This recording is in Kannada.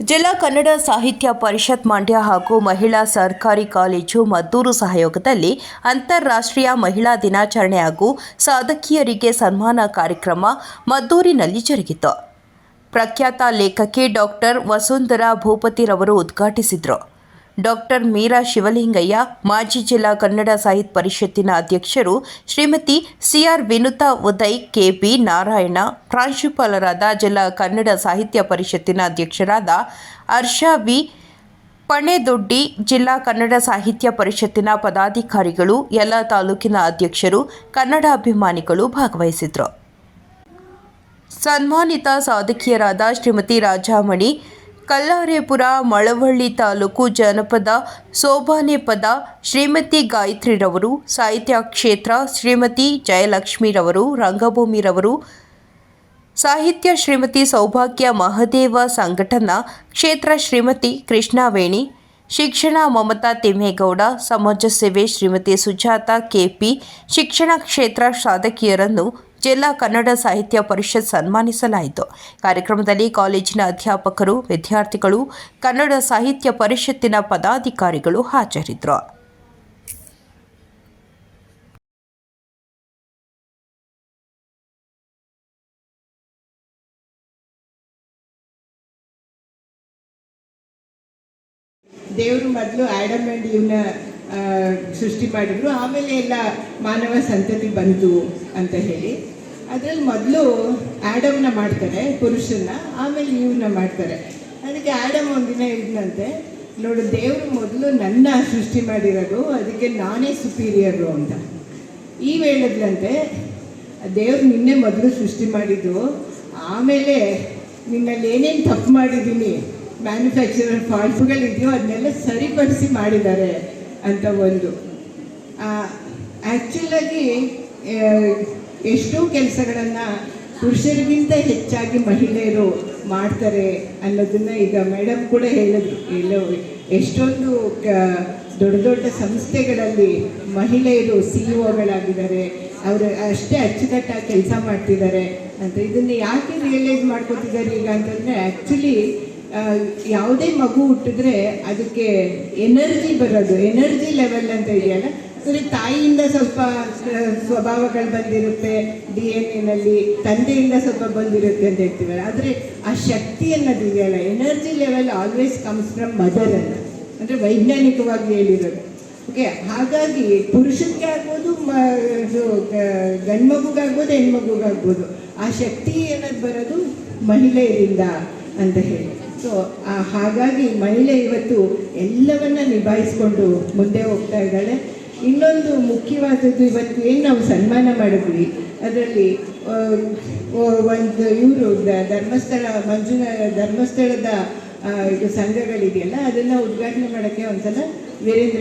ಜಿಲ್ಲಾ ಕನ್ನಡ ಸಾಹಿತ್ಯ ಪರಿಷತ್ ಮಂಡ್ಯ ಹಾಗೂ ಮಹಿಳಾ ಸರ್ಕಾರಿ ಕಾಲೇಜು ಮದ್ದೂರು ಸಹಯೋಗದಲ್ಲಿ ಅಂತಾರಾಷ್ಟ್ರೀಯ ಮಹಿಳಾ ದಿನಾಚರಣೆ ಹಾಗೂ ಸಾಧಕಿಯರಿಗೆ ಸನ್ಮಾನ ಕಾರ್ಯಕ್ರಮ ಮದ್ದೂರಿನಲ್ಲಿ ಜರುಗಿತು. ಪ್ರಖ್ಯಾತ ಲೇಖಕಿ ಡಾಕ್ಟರ್ ವಸುಂಧರಾ ಭೂಪತಿರವರು ಉದ್ಘಾಟಿಸಿದರು. ಡಾಕ್ಟರ್ ಮೀರಾ ಶಿವಲಿಂಗಯ್ಯ, ಮಾಜಿ ಜಿಲ್ಲಾ ಕನ್ನಡ ಸಾಹಿತ್ಯ ಪರಿಷತ್ತಿನ ಅಧ್ಯಕ್ಷರು Shrimati C R Vinutha Uday K P Narayana, ಪ್ರಾಂಶುಪಾಲರಾದ ಜಿಲ್ಲಾ ಕನ್ನಡ ಸಾಹಿತ್ಯ ಪರಿಷತ್ತಿನ ಅಧ್ಯಕ್ಷರಾದ ಅರ್ಷಾ ವಿ. ಪಣೆದೊಡ್ಡಿ, ಜಿಲ್ಲಾ ಕನ್ನಡ ಸಾಹಿತ್ಯ ಪರಿಷತ್ತಿನ ಪದಾಧಿಕಾರಿಗಳು, ಎಲ್ಲ ತಾಲೂಕಿನ ಅಧ್ಯಕ್ಷರು, ಕನ್ನಡ ಅಭಿಮಾನಿಗಳು ಭಾಗವಹಿಸಿದರು ಸನ್ಮಾನಿತ ಸಾಧಕಿಯರಾದ ಶ್ರೀಮತಿ ರಾಜಾಮಣಿ ಕಲ್ಲಾರೇಪುರ, ಮಳವಳ್ಳಿ ತಾಲೂಕು ಜನಪದ ಸೋಬಾನೆ ಪದ ಶ್ರೀಮತಿ ಗಾಯತ್ರಿರವರು, ಸಾಹಿತ್ಯ ಕ್ಷೇತ್ರ ಶ್ರೀಮತಿ ಜಯಲಕ್ಷ್ಮಿರವರು, ರಂಗಭೂಮಿರವರು, ಸಾಹಿತ್ಯ ಶ್ರೀಮತಿ ಸೌಭಾಗ್ಯ ಮಹದೇವ ಸಂಘಟನಾ ಕ್ಷೇತ್ರ ಶ್ರೀಮತಿ ಕೃಷ್ಣವೇಣಿ, ಶಿಕ್ಷಣ ಮಮತಾ ತಿಮ್ಮೇಗೌಡ, ಸಮಾಜ ಸೇವೆ ಶ್ರೀಮತಿ ಸುಜಾತ ಕೆಪಿ ಶಿಕ್ಷಣ ಕ್ಷೇತ್ರ ಸಾಧಕಿಯರನ್ನು ಜಿಲ್ಲಾ ಕನ್ನಡ ಸಾಹಿತ್ಯ ಪರಿಷತ್ ಸನ್ಮಾನಿಸಲಾಯಿತು. ಕಾರ್ಯಕ್ರಮದಲ್ಲಿ ಕಾಲೇಜಿನ ಅಧ್ಯಾಪಕರು, ವಿದ್ಯಾರ್ಥಿಗಳು, ಕನ್ನಡ ಸಾಹಿತ್ಯ ಪರಿಷತ್ತಿನ ಪದಾಧಿಕಾರಿಗಳು ಹಾಜರಿದ್ದರು. ದೇವರು ಮೊದಲು ಆ್ಯಡಮ್ ಆ್ಯಂಡ್ ಇವನ್ನ ಸೃಷ್ಟಿ ಮಾಡಿದ್ರು. ಆಮೇಲೆ ಎಲ್ಲ ಮಾನವ ಸಂತತಿ ಬಂತು ಅಂತ ಹೇಳಿ. ಅದರಲ್ಲಿ ಮೊದಲು ಆ್ಯಡಮ್ನ ಮಾಡ್ತಾರೆ ಪುರುಷನ ಆಮೇಲೆ ಇವನ್ನ ಮಾಡ್ತಾರೆ. ಅದಕ್ಕೆ ಆ್ಯಡಮ್ ಒಂದಿನ ಇದ್ನಂತೆ. ನೋಡು, ದೇವರು ಮೊದಲು ನನ್ನ ಸೃಷ್ಟಿ ಮಾಡಿರೋದು, ಅದಕ್ಕೆ ನಾನೇ ಸುಪೀರಿಯರು ಅಂತ. ಈ ಹೇಳಿದ್ರಂತೆ ದೇವ್ರು ನಿನ್ನೆ ಮೊದಲು ಸೃಷ್ಟಿ ಮಾಡಿದ್ದು. ಆಮೇಲೆ ನಿನ್ನಲ್ಲಿ ಏನೇನು ತಪ್ಪು ಮಾಡಿದ್ದೀನಿ ಮ್ಯಾನುಫ್ಯಾಕ್ಚರರ್ ಫಾಲ್ಟ್ಗಳಿದೆಯೋ ಅದನ್ನೆಲ್ಲ ಸರಿಪಡಿಸಿ ಮಾಡಿದ್ದಾರೆ. ಅಂತ ಒಂದು. ಆ್ಯಕ್ಚುಲಾಗಿ ಎಷ್ಟೋ ಕೆಲಸಗಳನ್ನು ಪುರುಷರಿಗಿಂತ ಹೆಚ್ಚಾಗಿ ಮಹಿಳೆಯರು ಮಾಡ್ತಾರೆ ಅನ್ನೋದನ್ನ ಈಗ ಮೇಡಮ್ ಕೂಡ ಹೇಳಿದ್ರು. ಎಲ್ಲೋ ಎಷ್ಟೊಂದು ಕ, ದೊಡ್ಡ ದೊಡ್ಡ ಸಂಸ್ಥೆಗಳಲ್ಲಿ ಮಹಿಳೆಯರು ಸಿ ಇ ಒಗಳಾಗಿದ್ದಾರೆ. ಅವರು ಅಷ್ಟೇ ಅಚ್ಚುಕಟ್ಟಾಗಿ ಕೆಲಸ ಮಾಡ್ತಿದ್ದಾರೆ ಅಂತ. ಇದನ್ನು ಯಾಕೆ ರಿಯಲೈಸ್ ಮಾಡ್ಕೊತಿದ್ದಾರೆ ಈಗ ಅಂತಂದರೆ ಆ್ಯಕ್ಚುಲಿ ಯಾವುದೇ ಮಗು ಹುಟ್ಟಿದ್ರೆ ಅದಕ್ಕೆ ಎನರ್ಜಿ ಬರೋದು, ಎನರ್ಜಿ ಲೆವೆಲ್ ಅಂತ ಇದೆಯಲ್ಲ? ಸರಿ, ತಾಯಿಯಿಂದ ಸ್ವಲ್ಪ ಸ್ವಭಾವಗಳು ಬಂದಿರುತ್ತೆ, ಡಿ ಎನ್ ಎನಲ್ಲಿ ತಂದೆಯಿಂದ ಸ್ವಲ್ಪ ಬಂದಿರುತ್ತೆ ಅಂತ ಹೇಳ್ತೀವಲ್ಲ, ಆದರೆ ಆ ಶಕ್ತಿ ಅನ್ನೋದು ಇದೆಯಲ್ಲ, energy level always comes from mother ಅಂತ, ಅಂದರೆ ವೈಜ್ಞಾನಿಕವಾಗಿ ಹೇಳಿರೋದು. ಓಕೆ, ಹಾಗಾಗಿ ಪುರುಷನಿಗೆ ಆಗ್ಬೋದು, ಮ, ಇದು ಗ- ಗಂಡ್ಮಗುಗಾಗ್ಬೋದು ಹೆಣ್ಮಗುಗಾಗ್ಬೋದು ಆ ಶಕ್ತಿ ಅನ್ನೋದು ಬರೋದು ಮಹಿಳೆಯರಿಂದ ಅಂತ ಹೇಳಿ. ಸೊ ಹಾಗಾಗಿ ಮಹಿಳೆ ಇವತ್ತು ಎಲ್ಲವನ್ನ ನಿಭಾಯಿಸ್ಕೊಂಡು ಮುಂದೆ ಹೋಗ್ತಾ ಇದ್ದಾಳೆ. ಇನ್ನೊಂದು ಮುಖ್ಯವಾದದ್ದು ಇವತ್ತು ಏನು ನಾವು ಸನ್ಮಾನ ಮಾಡಿದ್ವಿ? ಅದರಲ್ಲಿ ಒಂದು ಇವರು ಧರ್ಮಸ್ಥಳ, ಮಂಜುನ, ಧರ್ಮಸ್ಥಳದ ಇದು ಸಂಘಗಳಿದೆಯಲ್ಲ, ಅದನ್ನು ಉದ್ಘಾಟನೆ ಮಾಡೋಕ್ಕೆ ಒಂದ್ಸಲ ವೀರೇಂದ್ರ